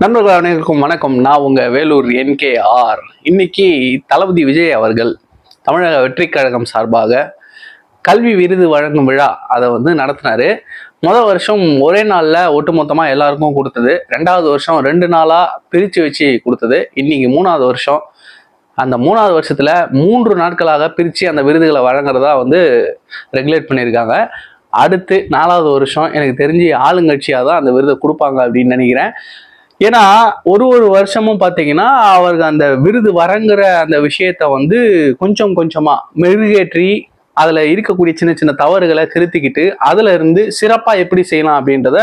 நண்பர்கள் அனைவருக்கும் வணக்கம். நான் உங்கள் வேலூர் என்கேஆர். இன்னைக்கு தளபதி விஜய் அவர்கள் தமிழக வெற்றி கழகம் சார்பாக கல்வி விருது வழங்கும் விழா அதை வந்து நடத்தினாரு. முதல் வருஷம் ஒரே நாளில் ஒட்டுமொத்தமாக எல்லாருக்கும் கொடுத்தது. ரெண்டாவது வருஷம் ரெண்டு நாளாக பிரித்து வச்சு கொடுத்தது. இன்னைக்கு மூணாவது வருஷம். அந்த மூணாவது வருஷத்தில் மூன்று நாட்களாக பிரித்து அந்த விருதுகளை வழங்குறதா வந்து ரெகுலேட் பண்ணியிருக்காங்க. அடுத்து நாலாவது வருஷம் எனக்கு தெரிஞ்சு ஆளுங்கட்சியாக தான் அந்த விருதை கொடுப்பாங்க அப்படின்னு நினைக்கிறேன். ஏன்னா ஒரு ஒரு வருஷமும் பார்த்தீங்கன்னா அவருக்கு அந்த விருது வரங்கிற அந்த விஷயத்த வந்து கொஞ்சம் கொஞ்சமாக மெருகேற்றி அதில் இருக்கக்கூடிய சின்ன சின்ன தவறுகளை திருத்திக்கிட்டு அதில் இருந்து சிறப்பாக எப்படி செய்யலாம் அப்படின்றத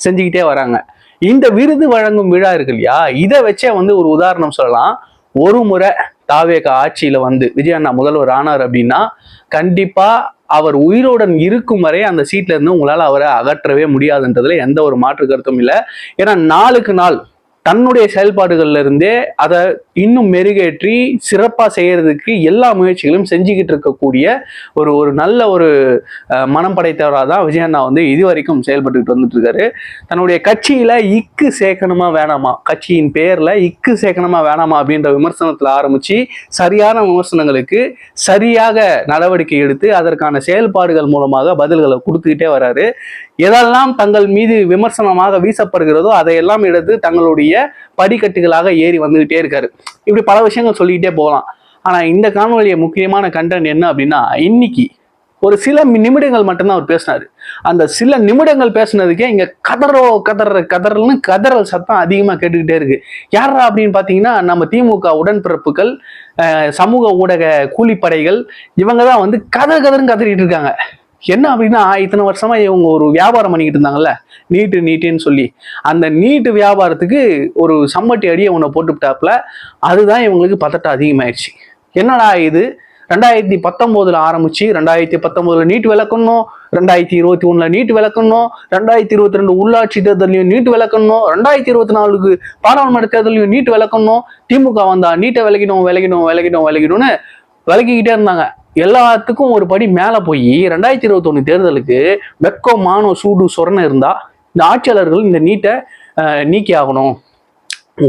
செஞ்சுக்கிட்டே வராங்க. இந்த விருது வழங்கும் விழா இருக்கு இல்லையா? இதை வச்சே வந்து ஒரு உதாரணம் சொல்லலாம். ஒரு முறை தாவேக ஆட்சியில் வந்து விஜய் அண்ணா முதல்வர் ஆனார் அப்படின்னா கண்டிப்பாக அவர் உயிரோடன் இருக்கும் வரை அந்த சீட்ல இருந்து உங்களால் அவரை அகற்றவே முடியாதுன்றதுல எந்த ஒரு மாற்று கருத்தும் இல்லை. ஏன்னா நாளுக்கு நாள் தன்னுடைய செயல்பாடுகள்ல இருந்தே அதை இன்னும் மெருகேற்றி சிறப்பாக செய்கிறதுக்கு எல்லா முயற்சிகளும் செஞ்சுக்கிட்டு இருக்கக்கூடிய ஒரு ஒரு நல்ல ஒரு மனம் படைத்தவராக தான் விஜயண்ணா வந்து இது வரைக்கும் செயல்பட்டுக்கிட்டு வந்துட்டு இருக்காரு. தன்னுடைய கட்சியில் இக்கு சேர்க்கணுமா வேணாமா? கட்சியின் பேரில் இக்கு சேர்க்கணுமா வேணாமா அப்படின்ற விமர்சனத்தில் ஆரம்பித்து சரியான விமர்சனங்களுக்கு சரியாக நடவடிக்கை எடுத்து அதற்கான செயல்பாடுகள் மூலமாக பதில்களை கொடுத்துக்கிட்டே வராரு. எதெல்லாம் தங்கள் மீது விமர்சனமாக வீசப்படுகிறதோ அதையெல்லாம் எடுத்து தங்களுடைய படிக்கட்டுகளாக ஏறி வந்துகிட்டே இருக்காரு. இப்படி பல விஷயங்கள் சொல்லிக்கிட்டே போகலாம். ஆனால் இந்த காணொலிய முக்கியமான கண்டென்ட் என்ன அப்படின்னா இன்னைக்கு ஒரு சில நிமிடங்கள் மட்டும்தான் அவர் பேசினாரு. அந்த சில நிமிடங்கள் பேசுனதுக்கே இங்கே கதறோ கதற கதறல்னு கதறல் சத்தம் அதிகமாக கேட்டுக்கிட்டே இருக்கு. யாரா அப்படின்னு பார்த்தீங்கன்னா நம்ம திமுக உடன்பிறப்புகள் சமூக ஊடக கூலிப்படைகள் இவங்க தான் வந்து கதர் கதர்னு கதறிட்டு இருக்காங்க. என்ன அப்படின்னா இத்தனை வருஷமா இவங்க ஒரு வியாபாரம் பண்ணிக்கிட்டு இருந்தாங்கல்ல? நீட்டு நீட்டுன்னு சொல்லி. அந்த நீட்டு வியாபாரத்துக்கு ஒரு சம்மட்டி அடியை ஒன்று போட்டுவிட்டாப்புல அதுதான் இவங்களுக்கு பதட்டம் அதிகமாயிடுச்சு. என்னடா இது? ரெண்டாயிரத்தி பத்தொம்போதுல ஆரம்பிச்சு ரெண்டாயிரத்தி பத்தொம்போதுல நீட் விளக்கணும் ரெண்டாயிரத்தி இருபத்தி ஒண்ணுல நீட் விளக்கணும் ரெண்டாயிரத்தி இருபத்தி ரெண்டு உள்ளாட்சி தேர்தலையும் நீட் விளக்கணும் ரெண்டாயிரத்தி இருபத்தி நாலுக்கு பாராளுமன்ற தேர்தலையும் நீட் விளக்கணும் திமுக வந்தா நீட்டை விலகிடும் விலகிடும் விலகிடும் விலகிடும்னு விலக்கிக்கிட்டே இருந்தாங்க. எல்லாத்துக்கும் ஒரு படி மேலே போய் ரெண்டாயிரத்தி இருபத்தொன்னு தேர்தலுக்கு வெக்கம் மானோ சூடு சொரணை இருந்தா இந்த ஆட்சியாளர்கள் இந்த நீட்டை நீக்கி ஆகணும்.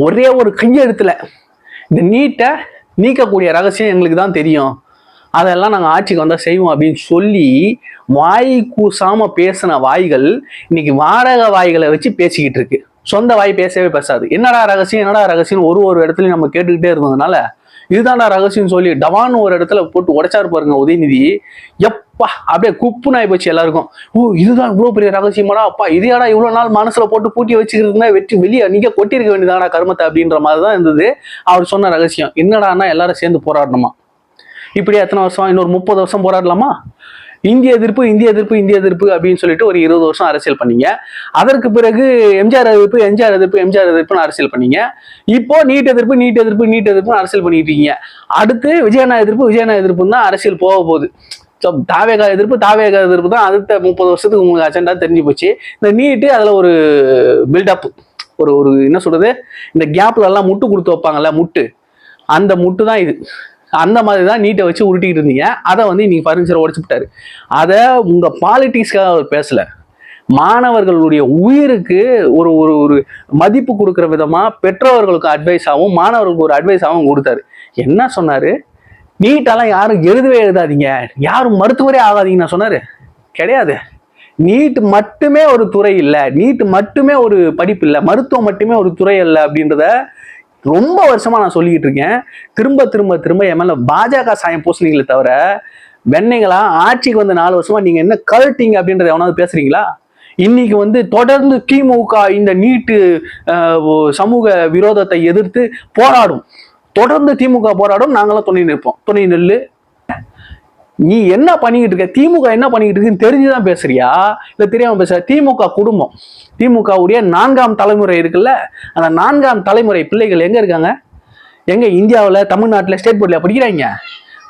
ஒரே ஒரு கையெழுத்துல இந்த நீட்டை நீக்கக்கூடிய ரகசியம் எங்களுக்கு தான் தெரியும். அதெல்லாம் நாங்கள் ஆட்சிக்கு வந்தால் செய்வோம் அப்படின்னு சொல்லி வாய் கூசாமல் பேசின வாய்கள் இன்னைக்கு வாடகை வாய்களை வச்சு பேசிக்கிட்டு இருக்கு. சொந்த வாய் பேசவே பேசாது. என்னடா ரகசியம் என்னடா ரகசியம் ஒரு ஒரு இடத்துலையும் நம்ம கேட்டுக்கிட்டே இருந்ததுனால இதுதான்டா ரகசியம் சொல்லி டவான்னு ஒரு இடத்துல போட்டு உடைச்சாரு பாருங்க உதயநிதி. எப்பா அப்படியே குப்புன்னு ஆகி போச்சு எல்லாருக்கும். ஓ இதுதான் இவ்வளோ பெரிய ரகசியமாடா அப்பா இதையாடா இவ்வளோ நாள் மனசுல போட்டு பூட்டி வச்சுக்கிறதுனா வெற்றி வெளியே நீங்க கொட்டியிருக்க வேண்டியதாடா கருமத்தை அப்படின்ற மாதிரி தான் இருந்தது. அவர் சொன்ன ரகசியம் என்னடான்னா எல்லாரும் சேர்ந்து போராடணுமா? இப்படி எத்தனை வருஷம் இன்னொரு முப்பது வருஷம் போராடலாமா? இந்திய எதிர்ப்பு இந்திய எதிர்ப்பு இந்திய எதிர்ப்பு அப்படின்னு சொல்லிட்டு ஒரு இருபது வருஷம் அரசியல் பண்ணீங்க. அதற்கு பிறகு எம்ஜிஆர் எதிர்ப்பு எம்ஜிஆர் எதிர்ப்பு எம்ஜிஆர் எதிர்ப்புன்னு அரசியல் பண்ணீங்க. இப்போ நீட் எதிர்ப்பு நீட் எதிர்ப்பு நீட் எதிர்ப்புன்னு அரசியல் பண்ணிட்டு இருக்கீங்க. அடுத்து விஜயண்ணா எதிர்ப்பு விஜயண்ணா எதிர்ப்புன்னு தான் அரசியல் போக போகுது. ஸோ தாவேகா எதிர்ப்பு தாவேகா எதிர்ப்பு தான் அடுத்த முப்பது வருஷத்துக்கு உங்களுக்கு அஜெண்டா தெரிஞ்சு போச்சு. இந்த நீட்டு அதில் ஒரு பில்டப் ஒரு ஒரு என்ன சொல்றது? இந்த கேப்ல எல்லாம் முட்டு கொடுத்து வைப்பாங்கல்ல முட்டு. அந்த முட்டு தான் இது. அந்த மாதிரி தான் நீட்டை வச்சு உருட்டிக்கிட்டு இருந்தீங்க. அதை வந்து இன்னைக்கு ஃபர்னிச்சரை உடச்சு விட்டார். அதை உங்கள் பாலிட்டிக்ஸ்க்காக அவர் பேசலை. மாணவர்களுடைய உயிருக்கு ஒரு ஒரு ஒரு மதிப்பு கொடுக்குற விதமாக பெற்றோர்களுக்கு அட்வைஸாகவும் மாணவர்களுக்கு ஒரு அட்வைஸாகவும் கொடுத்தாரு. என்ன சொன்னார்? நீட்டெல்லாம் யாரும் எழுதவே எழுதாதீங்க. யாரும் மருத்துவரே ஆகாதீங்கன்னு நான் கிடையாது. நீட் மட்டுமே ஒரு துறை இல்லை. நீட் மட்டுமே ஒரு படிப்பு இல்லை. மருத்துவம் மட்டுமே ஒரு துறை இல்லை அப்படின்றத ரொம்ப வருஷமா நான் சொல்லிக்கிட்டு இருக்கேன். திரும்ப திரும்ப திரும்ப என் மேல பாஜக சாயம் பூசணிங்களே தவிர வெண்ணைங்களா ஆட்சிக்கு வந்த நாலு வருஷமா நீங்க என்ன கழட்டிங்க அப்படின்றத எவனாவது பேசுறீங்களா? இன்னைக்கு வந்து தொடர்ந்து திமுக இந்த நீட்டு சமூக விரோதத்தை எதிர்த்து போராடும். தொடர்ந்து திமுக போராடும் நாங்களாம் துணை நிற்போம். துணை நெல் நீ என்ன பண்ணிக்கிட்டு இருக்க? திமுக என்ன பண்ணிக்கிட்டு இருக்குன்னு தெரிஞ்சுதான் பேசுறியா? இல்லை தெரியாம பேசுற? திமுக குடும்பம். திமுகவுடைய நான்காம் தலைமுறை இருக்குல்ல? அந்த நான்காம் தலைமுறை பிள்ளைகள் எங்கே இருக்காங்க? எங்கே இந்தியாவில் தமிழ்நாட்டில் ஸ்டேட் போர்டில் படிக்கிறாங்க?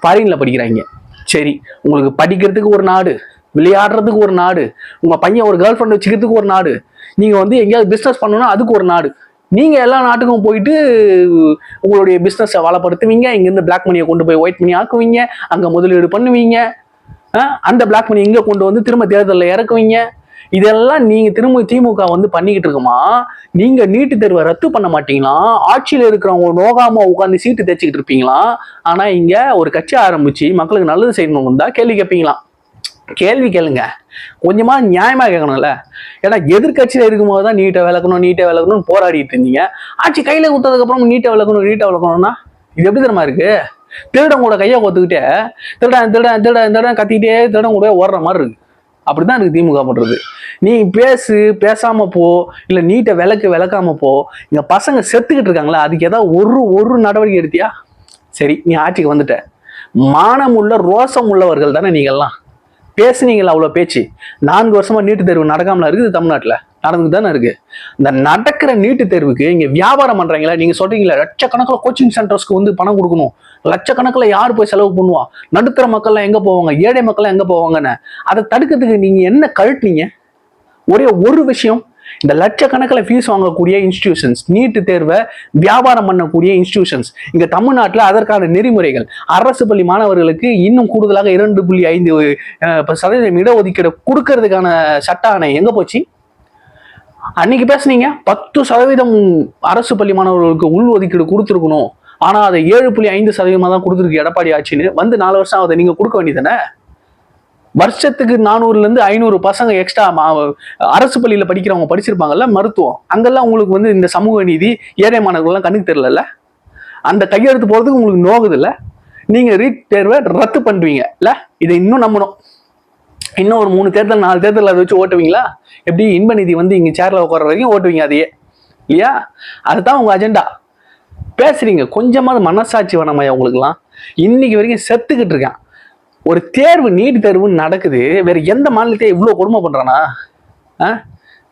ஃபாரினில் படிக்கிறாங்க. சரி உங்களுக்கு படிக்கிறதுக்கு ஒரு நாடு விளையாடுறதுக்கு ஒரு நாடு உங்கள் பையன் ஒரு கேர்ள் ஃப்ரெண்ட் வச்சுக்கிறதுக்கு ஒரு நாடு நீங்கள் வந்து எங்கேயாவது பிஸ்னஸ் பண்ணணும்னா அதுக்கு ஒரு நாடு. நீங்கள் எல்லா நாட்டுக்கும் போயிட்டு உங்களுடைய பிஸ்னஸை வளப்படுத்துவீங்க. இங்கேருந்து பிளாக் மணியை கொண்டு போய் ஒயிட் மணி ஆக்குவீங்க. அங்கே முதலீடு பண்ணுவீங்க. அந்த பிளாக் மணி இங்கே கொண்டு வந்து திரும்ப தேர்தலில் இறக்குவீங்க. இதெல்லாம் நீங்க திரும்ப திமுக வந்து பண்ணிக்கிட்டு இருக்குமா? நீங்க நீட்டு தேர்வை ரத்து பண்ண மாட்டீங்களா? ஆட்சியில இருக்கிறவங்க நோகாம உட்காந்து சீட்டு தைச்சிக்கிட்டு இருப்பீங்களா? ஆனா இங்க ஒரு கட்சி ஆரம்பிச்சு மக்களுக்கு நல்லது செய்யணும் தான் கேள்வி கேட்பீங்களாம் கேள்வி கேளுங்க. கொஞ்சமா நியாயமா கேட்கணும்ல ஏன்னா எதிர்கட்சியில இருக்கும்போது தான் நீட்டை விளக்கணும் நீட்டை விளக்கணும்னு போராடிட்டு இருந்தீங்க. ஆட்சி கையில கொடுத்ததுக்கு அப்புறம் நீட்டை விளக்கணும் நீட்டை விளக்கணும்னா இது எப்படி தெரியுமா இருக்கு? திருடம் கூட கையை கொத்துக்கிட்டே திருடன் திருடன் திருடன் திருடன் கத்திக்கிட்டே திருடன் கூட ஓடுற மாதிரி இருக்கு. அப்படிதான் இருக்கு திமுக பண்றது. நீ பேசு பேசாம போ இல்ல நீட்டை விளக்கு விளக்காம போ. இங்க பசங்க செத்துக்கிட்டு இருக்காங்களா அதுக்கு ஏதாவது ஒரு ஒரு நடவடிக்கை எடுத்தியா? சரி நீ ஆட்சிக்கு வந்துட்ட. மானம் உள்ள ரோசம் உள்ளவர்கள் தானே நீங்கள்லாம். பேசுனீங்களா அவ்வளோ பேச்சு? நான்கு வருஷமா நீட்டு தேர்வு நடக்காமல இருக்குது தமிழ்நாட்டில்? நடந்துட்டு தானே இருக்கு. இந்த நடக்கிற நீட்டு தேர்வுக்கு இங்க வியாபாரம் பண்றீங்களா நீங்க சொல்றீங்களா லட்சக்கணக்கில் கோச்சிங் சென்டர்ஸ்க்கு வந்து பணம் கொடுக்கணும். லட்சக்கணக்கில் யார் போய் செலவு பண்ணுவா? நடுத்தர மக்கள்லாம் எங்க போவாங்க? ஏழை மக்கள்லாம் எங்க போவாங்கன்னு. அதை தடுக்கிறதுக்கு நீங்க என்ன கழட்டினீங்க? ஒரே ஒரு விஷயம் இந்த லட்சக்கணக்கில் ஃபீஸ் வாங்கக்கூடிய இன்ஸ்டிடியூஷன்ஸ் நீட்டு தேர்வை வியாபாரம் பண்ணக்கூடிய இன்ஸ்டிடியூஷன்ஸ் இங்க தமிழ்நாட்டில் அதற்கான நெறிமுறைகள். அரசு பள்ளி மாணவர்களுக்கு இன்னும் கூடுதலாக இரண்டு புள்ளி ஐந்து சதவீதம் இடஒதுக்கீடு கொடுக்கறதுக்கான சட்ட ஆணை எங்க போச்சு? அன்னைக்கு பேசுனீங்க பத்து சதவீதம் அரசு பள்ளி மாணவர்களுக்கு உள் ஒதுக்கீடு கொடுத்துருக்கணும். ஆனா அதை ஏழு புள்ளி ஐந்து சதவீதமா தான் கொடுத்துருக்கு எடப்பாடி ஆட்சின்னு. வந்து நாலு வருஷம் அதை நீங்க கொடுக்க வேண்டியதானே வருஷத்துக்கு நானூறுலேருந்து ஐநூறு பசங்க எக்ஸ்ட்ரா அரசு பள்ளியில் படிக்கிறவங்க படிச்சிருப்பாங்கல்ல மருத்துவம். அங்கெல்லாம் உங்களுக்கு வந்து இந்த சமூக நீதி ஏழை மாணவர்கள்லாம் கண்ணுக்கு தெரியல அந்த கையெழுத்து போகிறதுக்கு உங்களுக்கு நோகுது நீங்கள் ரீட் தேர்வை ரத்து பண்ணுவீங்க இல்லை? இதை இன்னும் நம்பணும். இன்னும் ஒரு மூணு தேர்தல் நாலு தேர்தல் அதை வச்சு ஓட்டுவீங்களா? எப்படி இன்ப நிதி வந்து இங்கே சேரில் உட்கார வரைக்கும் ஓட்டுவீங்க அதையே? இல்லையா? அதுதான் உங்கள் அஜெண்டா பேசுறீங்க. கொஞ்சமாவது மனசாட்சி வேணாமையா உங்களுக்குலாம் இன்னைக்கு வரைக்கும் செத்துக்கிட்டு இருக்கான். ஒரு தேர்வு நீட் தேர்வு நடக்குது. வேற எந்த மாநிலத்தையும் இவ்வளோ கொடுமை பண்ணுறானா ஆ?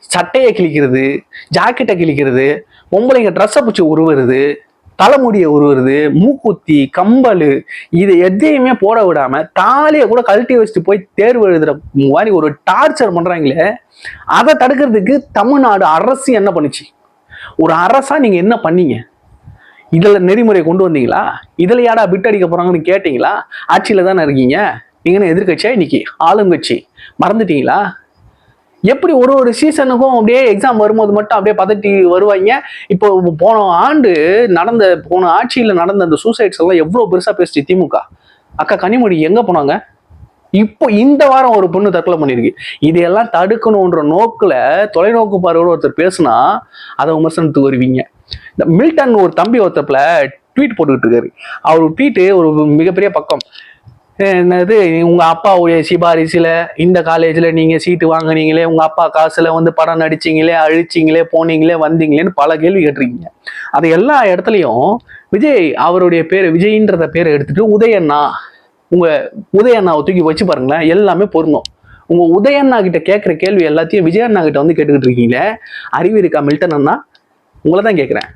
சட்டையை கிழிக்கிறது ஜாக்கெட்டை கிழிக்கிறது பொம்பளைங்க ட்ரெஸ்ஸை பிடிச்சி உருவுறது தலைமுடியை உருவுறது மூக்குத்தி கம்பல் இதை எதையுமே போட விடாம தாலியை கூட கழட்டி வச்சுட்டு போய் தேர்வு எழுதுற மாதிரி ஒரு டார்ச்சர் பண்றாங்களே. அதை தடுக்கிறதுக்கு தமிழ்நாடு அரசு என்ன பண்ணுச்சு? ஒரு அரசா நீங்க என்ன பண்ணீங்க? இதில் நெறிமுறை கொண்டு வந்தீங்களா? இதில் யாடா பிட் அடிக்க போகிறாங்கன்னு கேட்டிங்களா? ஆட்சியில் தானே இருக்கீங்க. நீங்க எதிர்கட்சியா இன்னைக்கு? ஆளுங்கட்சி மறந்துட்டீங்களா? எப்படி ஒரு ஒரு சீசனுக்கும் அப்படியே எக்ஸாம் வரும்போது மட்டும் அப்படியே பதட்டி வருவாங்க? இப்போ போன ஆண்டு நடந்த போன ஆட்சியில் நடந்த அந்த சூசைட்ஸ் எல்லாம் எவ்வளோ பெருசாக பேசுச்சு திமுக? அக்கா கனிமொழி எங்கே போனாங்க? இப்போ இந்த வாரம் ஒரு பொண்ணு தற்கொலை பண்ணிருக்கு. இதையெல்லாம் தடுக்கணுன்ற நோக்கில் தொலைநோக்கு பார்வையோடு ஒருத்தர் பேசுனா அதை விமர்சனத்துக்கு வருவீங்க. இந்த மில்டன் ஒரு தம்பி ஒருத்தப்பில் ட்வீட் போட்டுக்கிட்டு இருக்காரு அவர் ட்வீட்டு ஒரு மிகப்பெரிய பக்கம். என்னது உங்கள் அப்பாவுடைய சிபாரிசில் இந்த காலேஜில் நீங்கள் சீட்டு வாங்குனீங்களே உங்கள் அப்பா காசில் வந்து படம் நடிச்சிங்களே அழிச்சீங்களே போனீங்களே வந்தீங்களேன்னு பல கேள்வி கேட்டிருக்கீங்க. அது எல்லா இடத்துலையும் விஜய் அவருடைய பேர் விஜய்ன்றத பேரை எடுத்துகிட்டு உதயண்ணா உங்கள் உதயண்ணாவை தூக்கி வச்சு பாருங்களேன் எல்லாமே பொருந்தும். உங்கள் உதயண்ணா கிட்ட கேட்குற கேள்வி எல்லாத்தையும் விஜயண்ணா கிட்ட வந்து கேட்டுக்கிட்டு இருக்கீங்களே அறிவு இருக்கா மில்டன் அண்ணா? உங்களை தான் கேட்குறேன்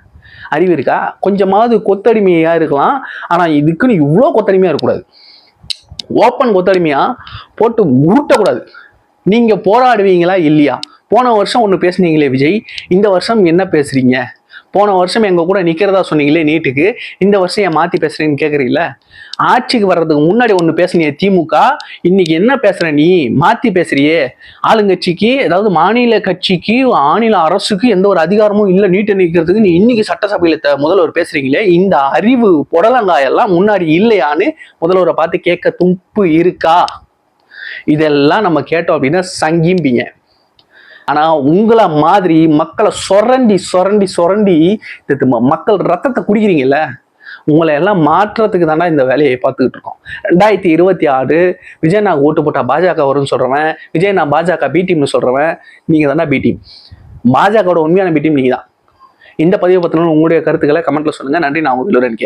அறிவு இருக்கா? கொஞ்சமாவது கொத்தடிமையாக இருக்கலாம். ஆனால் இதுக்குன்னு இவ்வளோ கொத்தடிமையாக இருக்கக்கூடாது. ஓப்பன் கொத்தடிமையாக போட்டு உருட்டக்கூடாது. நீங்கள் போராடுவீங்களா இல்லையா? போன வருஷம் ஒன்று பேசுனீங்களே விஜய். இந்த வருஷம் என்ன பேசுகிறீங்க போன வருஷம் எங்கள் கூட நிற்கிறதா சொன்னீங்களே நீட்டுக்கு. இந்த வருஷம் ஏன் மாற்றி பேசுறீங்கன்னு கேக்குறீங்களா ஆட்சிக்கு வர்றதுக்கு முன்னாடி ஒன்று பேசுனியே திமுக இன்னைக்கு என்ன பேசுகிற நீ? மாற்றி பேசுறியே. ஆளுங்கட்சிக்கு அதாவது மாநில கட்சிக்கு மாநில அரசுக்கு எந்த ஒரு அதிகாரமும் இல்லை நீட்டை நிற்கிறதுக்கு நீ இன்னைக்கு சட்டசபையில் த- முதல்வர் பேசுறீங்களே? இந்த அறிவு புடலங்காயெல்லாம் முன்னாடி இல்லையான்னு முதல்வரை பார்த்து கேட்க துப்பு இருக்கா? இதெல்லாம் நம்ம கேட்டோம் அப்படின்னா சங்கிம்பிங்க. ஆனா உங்களை மாதிரி மக்களை சொரண்டி சொரண்டி சொரண்டி இது ம- மக்கள் ரத்தத்தை குடிக்கிறீங்கல்ல உங்களை எல்லாம் மாற்றுறதுக்கு தாண்டா இந்த வேலையை பார்த்துக்கிட்டு இருக்கோம். ரெண்டாயிரத்தி இருபத்தி ஆறு விஜய் நான் ஓட்டு போட்டா பாஜக வரும்னு சொல்றவன் விஜய் நான் பாஜக பி டீம்னு சொல்றவன் நீங்க தாண்டா பி டீம் பாஜகவோட உண்மையான பி டீம் நீங்க தான் இந்த பதிவை பத்தின உங்களுடைய கருத்துக்களை கமெண்ட்ல சொல்லுங்க. நன்றி நான் உங்க எல்லோரும்